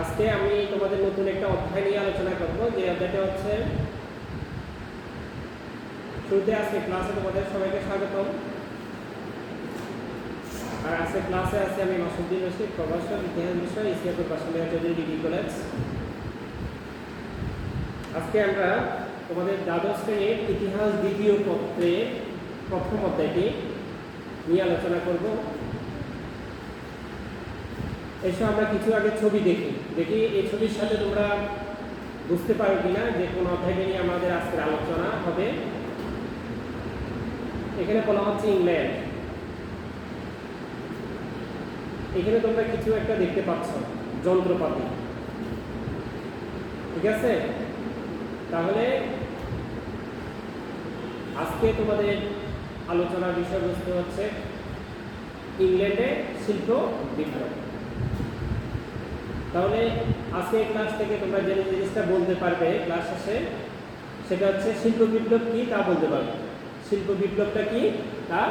আজকে আমি তোমাদের নতুন একটা অধ্যায় নিয়ে আলোচনা করব। যে অধ্যায়টা হচ্ছে শুরুতে আজকে ক্লাসে তোমাদের সবাইকে স্বাগতম। আর আজকে ক্লাসে আছে আমি মাসুদ্দিন রশিদ, প্রভাষক, ইতিহাস বিষয় ইসিয়াপুর বাসুলিয়া চৌধুরী, ডিগ্রি কলেজ। আজকে আমরা তোমাদের দ্বাদশ শ্রেণির ইতিহাস দ্বিতীয় পত্রে প্রথম অধ্যায়টি নিয়ে আলোচনা করব। এসে, আমরা কিছু আগে ছবি দেখি। দেখি এই ছবির সাথে তোমরা বুঝতে পারো কিনা যে কোন অধ্যায়টা নিয়ে আমাদের আজকের আলোচনা হবে। এখানে বলা হচ্ছে ইংল্যান্ড। এখানে তোমরা কিছু একটা দেখতে পাচ্ছ, যন্ত্রপাতি। ঠিক আছে? তাহলে আজকে তোমাদের আলোচনার বিষয়বস্তু হচ্ছে ইংল্যান্ডে শিল্প বিপ্লব তাহলে আজকে ক্লাস থেকে তোমরা যে জিনিসটা বলতে পারবে ক্লাস শেষে, সেটা হচ্ছে শিল্প বিপ্লব কি তা বলতে পারবে। শিল্প বিপ্লবটা কি তা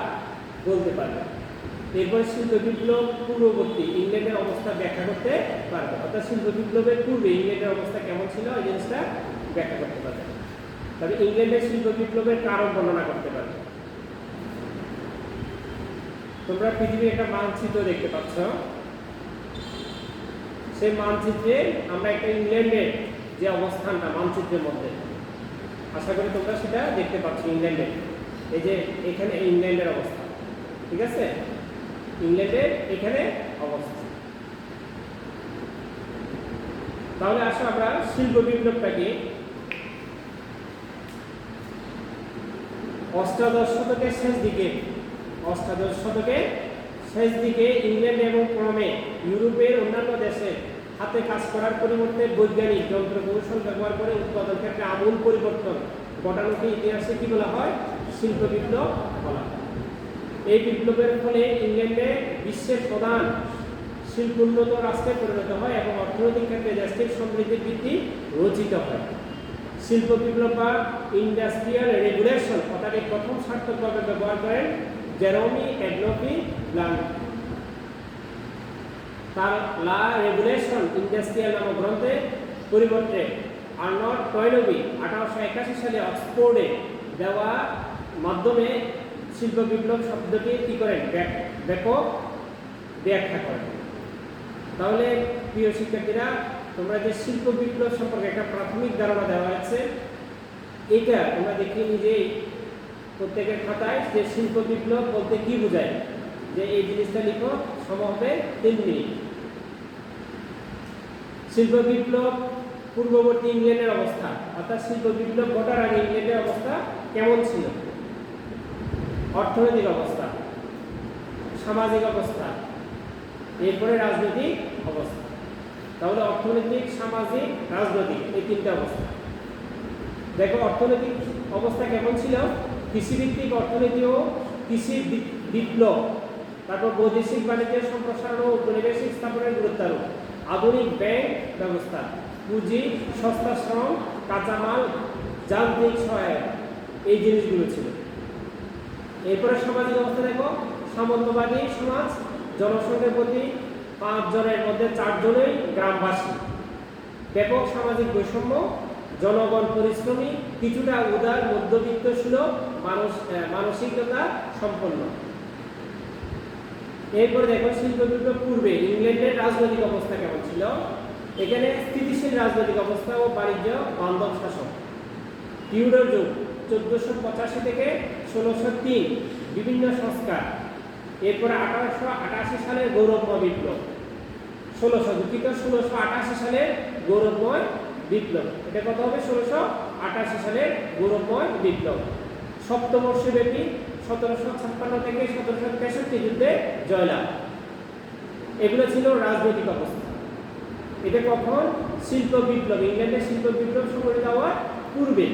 বলতে পারবে। এরপর শিল্প বিপ্লব পূর্ববর্তী ইংল্যান্ডের অবস্থা ব্যাখ্যা করতে পারবে। অর্থাৎ শিল্প বিপ্লবের পূর্বে ইংল্যান্ডের অবস্থা কেমন ছিল ওই জিনিসটা ব্যাখ্যা করতে পারবে। তবে ইংল্যান্ডের শিল্প বিপ্লবের কারণ বর্ণনা করতে পারবে। তোমরা পৃথিবীর একটা মানচিত্র দেখতে পাচ্ছ। সেই মানচিত্রে আমরা একটা ইংল্যান্ডের যে অবস্থানটা, মানচিত্রের মধ্যে। আশা করি তোমরা সেটা দেখতে পাচ্ছ ইংল্যান্ডের এই যে এখানে ইংল্যান্ডের অবস্থা, ঠিক আছে? ইংল্যান্ডের এখানে অবস্থা। তাহলে আসো আমরা শিল্প বিপ্লবটাকে অষ্টাদশ শতকের শেষ দিকে, অষ্টাদশ শতকের শেষ দিকে ইংল্যান্ড এবং ক্রমে ইউরোপের অন্যান্য দেশে হাতে কাজ করার পরিবর্তে বৈজ্ঞানিক যন্ত্র কৌশল ব্যবহার করে উৎপাদন ক্ষেত্রে আমূল পরিবর্তন ঘটানোকে ইতিহাসে কি বলা হয়? শিল্প বিপ্লব বলা এই বিপ্লবের ফলে ইংল্যান্ডে বিশ্বের প্রধান শিল্প উন্নত রাষ্ট্রে পরিণত হয় এবং অর্থনৈতিক ক্ষেত্রে দেশটির সমৃদ্ধির বৃদ্ধি রচিত হয়। শিল্প বিপ্লব বা ইন্ডাস্ট্রিয়াল রেগুলেশন কথাটি প্রথম সার্থকভাবে ব্যবহার করেন জেরমি এডলফি ব্লান্ট তার লা রেগুলেশন ইন্ডাস্ট্রিয়াল নামক গ্রন্থে পরিবর্তে আর্নল্ড টয়নবি আঠারোশো একাশি সালে অক্সফোর্ডে দেওয়া মাধ্যমে শিল্প বিপ্লব শব্দটি কী করেন? ব্যাপ- ব্যাপক ব্যাখ্যা করেন। তাহলে প্রিয় শিক্ষার্থীরা, তোমরা যে শিল্প বিপ্লব সম্পর্কে একটা প্রাথমিক ধারণা দেওয়া আছে, এটা তোমরা দেখে নিজেই প্রত্যেকের খাতায় যে শিল্প বিপ্লব বলতে কি বোঝায়? যে এই জিনিসটা লিখো হবে তিন মিনিট। শিল্প বিপ্লব পূর্ববর্তী ইংল্যান্ডের অবস্থা, অর্থাৎ শিল্প বিপ্লব ঘটার আগে ইংল্যান্ডের অবস্থা কেমন ছিল? অর্থনৈতিক অবস্থা, সামাজিক অবস্থা, এরপরে রাজনৈতিক অবস্থা। তাহলে অর্থনৈতিক, সামাজিক, রাজনৈতিক, এই তিনটা অবস্থা। দেখো, অর্থনৈতিক অবস্থা কেমন ছিল? কৃষিভিত্তিক অর্থনীতি ও কৃষি বিপ্লব, তারপর বৈদেশিক বাণিজ্যের সম্প্রসারণ ও উপনিবেশিক স্থাপনের গুরুত্ব আরোপ আধুনিক ব্যাংক ব্যবস্থা, পুঁজি, সস্তা শ্রম, কাঁচামাল, যান্ত্রিক সহায়তা এই জিনিসগুলো ছিল। এরপরে সামাজিক অবস্থা দেখো, সামন্তবাদী সমাজ জনসংখ্যার প্রতি পাঁচ জনের মধ্যে চারজনই গ্রামবাসী। ব্যাপক সামাজিক বৈষম্য জনগণ পরিশ্রমী, কিছুটা উদার, মধ্যবিত্ত সুলভ মানস মানসিকতা সম্পন্ন। এরপরে দেখো শিল্প বিপ্লব পূর্বে ইংল্যান্ডের রাজনৈতিক অবস্থা কেমন ছিল? এখানে স্থিতিশীল রাজনৈতিক অবস্থা ও বাণিজ্য বান্ধব শাসন টিউডার যুগ, চোদ্দোশো পঁচাশি থেকে ষোলোশো তিন, বিভিন্ন সংস্কার। এরপরে আঠারোশো আটাশি সালের গৌরবময় বিপ্লব। ষোলোশো দুঃখিত, ষোলোশো আটাশি সালের গৌরবময় বিপ্লব। এটা কত হবে? ষোলোশো আটাশি সালের গৌরবময় বিপ্লব। সপ্তবর্ষব্যাপী সতেরোশো ছাপ্পান্ন থেকে সতেরোশো তেষট্টি যুদ্ধে জয়লাভ। এগুলো ছিল রাজনৈতিক অবস্থা। এটা কখন? শিল্প বিপ্লব, ইংল্যান্ডের শিল্প বিপ্লব সংগঠিত হওয়ার পূর্বে।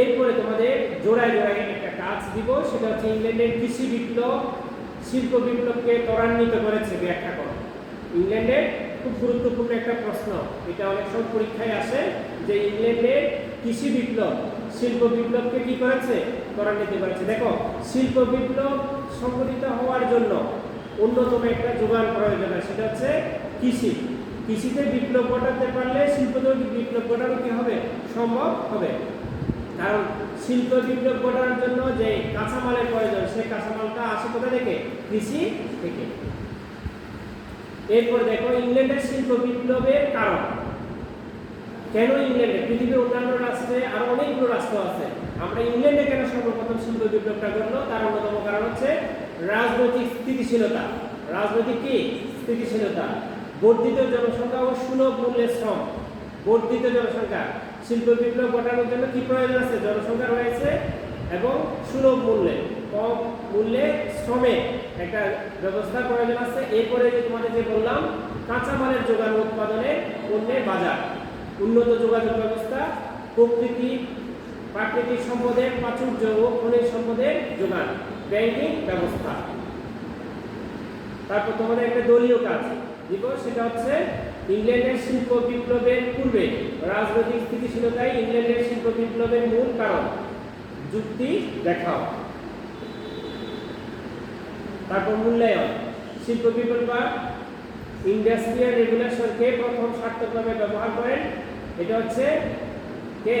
এরপরে তোমাদের জোড়ায় জোড়ায় একটা কাজ দিব, সেটা হচ্ছে ইংল্যান্ডের কৃষি বিপ্লব। শিল্প বিপ্লবকে ত্বরান্বিত করেছে ব্যাখ্যা করো। ইংল্যান্ডের খুব গুরুত্বপূর্ণ একটা প্রশ্ন। এটা অনেক সময় পরীক্ষায় আসে যে ইংল্যান্ডের কৃষি বিপ্লব, শিল্প বিপ্লবকে কি করেছে? ত্বরান্বিত করেছে। দেখো, শিল্প বিপ্লব সংগঠিত হওয়ার জন্য অন্যতম একটা যোগান প্রয়োজন সেটা হচ্ছে কৃষি। কৃষিতে বিপ্লব ঘটাতে পারলে শিল্পতেও বিপ্লব ঘটানো কি হবে? সম্ভব হবে। কারণ শিল্প বিপ্লব ঘটানোর জন্য যে কাঁচামালের প্রয়োজন সেই কাঁচামালটা আসে কোথা থেকে? কৃষি থেকে। এরপর দেখো, ইংল্যান্ডের শিল্প বিপ্লবের কারণ। কেন ইংল্যান্ডে? পৃথিবীর অন্যান্য রাষ্ট্রে আরও অনেকগুলো রাষ্ট্র আছে। আমরা ইংল্যান্ডে কেন সর্বপ্রথম শিল্প বিপ্লবটা করল? তার অন্যতম কারণ হচ্ছে রাজনৈতিক স্থিতিশীলতা। রাজনৈতিক কি? স্থিতিশীলতা। বর্ধিত জনসংখ্যা ও সুলভ মূল্যের শ্রম। বর্ধিত জনসংখ্যা। শিল্প বিপ্লব ঘটানোর জন্য কি প্রয়োজন আছে? জনসংখ্যা রয়েছে এবং সুলভ মূল্যে। কম মূল্যে শ্রমে একটা ব্যবস্থা প্রয়োজন আছে। এরপরে যে তোমাদের যে বললাম, কাঁচামালের যোগান উৎপাদনে পণ্যের বাজার। উন্নত যোগাযোগ ব্যবস্থা, প্রকৃতি, প্রাকৃতিক সম্পদের প্রাচুর্য ও খনিজ সম্পদের যোগান, ব্যাংকিং ব্যবস্থা। তারপর তোমাদের একটা দলীয় কাজ দিব সেটা হচ্ছে ইংল্যান্ডের শিল্প বিপ্লবের পূর্বে রাজনৈতিক স্থিতিশীলতায় ইংল্যান্ডের শিল্প বিপ্লবের মূল কারণ। যুক্তি দেখাও। তারপর মূল্যায়ন, শিল্প বিপ্লব ইন্ডাস্ট্রিয়াল রেগুলেশনকে প্রথম সার্থকভাবে ব্যবহার করেন, এটা হচ্ছে কে?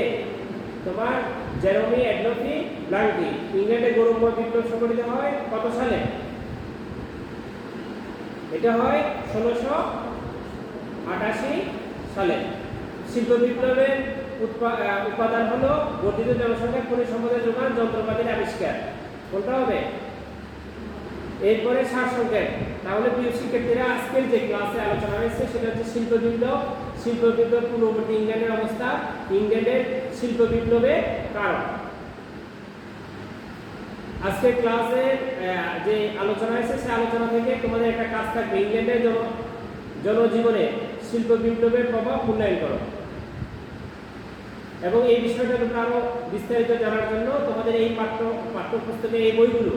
তোমার জেরোমি অ্যাডলফি ব্লাঙ্কি। ইংল্যান্ডে গৌরবময় বিপ্লব সংগঠিত হয় কত সালে? এটা হয় ষোলোশো আটাশি সালে। শিল্প বিপ্লবের উপাদান হলো বর্ধিত জনসংখ্যা, খনিজ সম্পদের যোগান, যন্ত্রপাতির আবিষ্কার। কোনটা হবে? এরপরে সারসংক্ষেপ। তাহলে প্রিয় শিক্ষার্থীরা, আজকের যে ক্লাসে আলোচনা হয়েছে, সেটা হচ্ছে শিল্প বিপ্লব শিল্প বিপ্লব পূর্ববর্তী ইংল্যান্ডের অবস্থা। ইংল্যান্ডের শিল্প বিপ্লবের কারণ আজকের ক্লাসে যে আলোচনা হয়েছে সেই আলোচনা থেকে তোমাদের একটা কাজ থাকবে। ইংল্যান্ডের জন, জনজীবনে শিল্প বিপ্লবের প্রভাব মূল্যায়ন করো। এবং এই বিষয়টা তোমরা আরও বিস্তারিত জানার জন্য তোমাদের এই পাঠ্য পাঠ্যপুস্তকের এই বইগুলো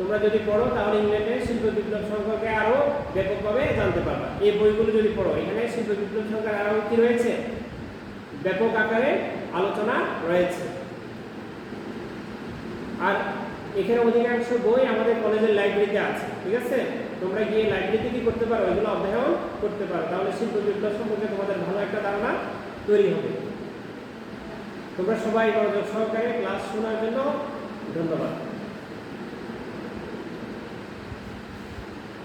তোমরা যদি পড়ো, তাহলে ইংল্যান্ডের শিল্প বিপ্লব সম্পর্কে আরও ব্যাপকভাবে জানতে পারবা। এই বইগুলো যদি পড়ো, এখানে শিল্প বিপ্লব সম্পর্কে আরও কি রয়েছে? ব্যাপক আকারে আলোচনা রয়েছে। আর এখানে অধিকাংশ বই আমাদের কলেজের লাইব্রেরিতে আছে, ঠিক আছে? তোমরা গিয়ে লাইব্রেরিতে কি করতে পারো, এগুলো অধ্যয়ন করতে পারো। তাহলে শিল্প বিপ্লব সম্পর্কে তোমাদের ভালো একটা ধারণা তৈরি হবে। তোমরা সবাই মনোযোগ সহকারে ক্লাস শোনার জন্য ধন্যবাদ।